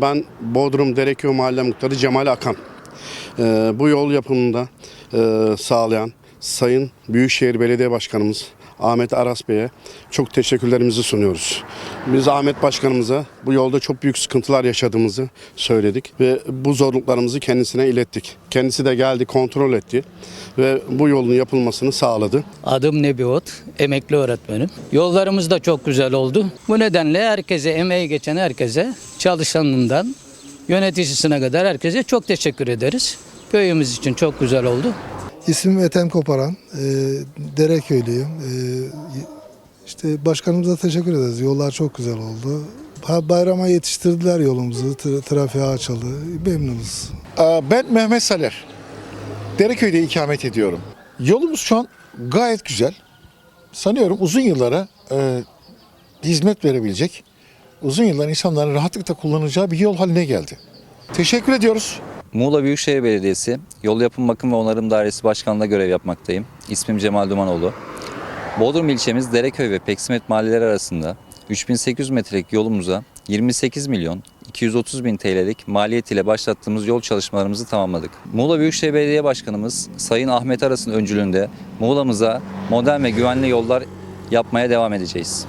Ben Bodrum Dereköy Mahalle Muhtarı Cemal Akan. Ee, bu yol yapımında e, sağlayan Sayın Büyükşehir Belediye Başkanımız Ahmet Aras Bey'e çok teşekkürlerimizi sunuyoruz. Biz Ahmet Başkanımıza bu yolda çok büyük sıkıntılar yaşadığımızı söyledik ve bu zorluklarımızı kendisine ilettik. Kendisi de geldi kontrol etti ve bu yolun yapılmasını sağladı. Adım Nebiot, emekli öğretmenim. Yollarımız da çok güzel oldu. Bu nedenle herkese, emeği geçen herkese, çalışanından yöneticisine kadar herkese çok teşekkür ederiz. Köyümüz için çok güzel oldu. İsmim Ethem Koparan, e, Dereköylüyüm. E, işte başkanımıza teşekkür ederiz. Yollar çok güzel oldu. Bayrama yetiştirdiler yolumuzu, tra- trafiğe açıldı. Memnunuz. Ben Mehmet Saler. Dereköy'de ikamet ediyorum. Yolumuz şu an gayet güzel. Sanıyorum uzun yıllara e, hizmet verebilecek, uzun yıllar insanların rahatlıkla kullanacağı bir yol haline geldi. Teşekkür ediyoruz. Muğla Büyükşehir Belediyesi Yol Yapım Bakım ve Onarım Dairesi Başkanlığı'nda görev yapmaktayım. İsmim Cemal Dumanoğlu. Bodrum ilçemiz Dereköy ve Peksimet mahalleleri arasında 3800 metrelik yolumuza 28 milyon 230 bin TL'lik maliyet ile başlattığımız yol çalışmalarımızı tamamladık. Muğla Büyükşehir Belediye Başkanımız Sayın Ahmet Aras'ın öncülüğünde Muğla'mıza modern ve güvenli yollar yapmaya devam edeceğiz.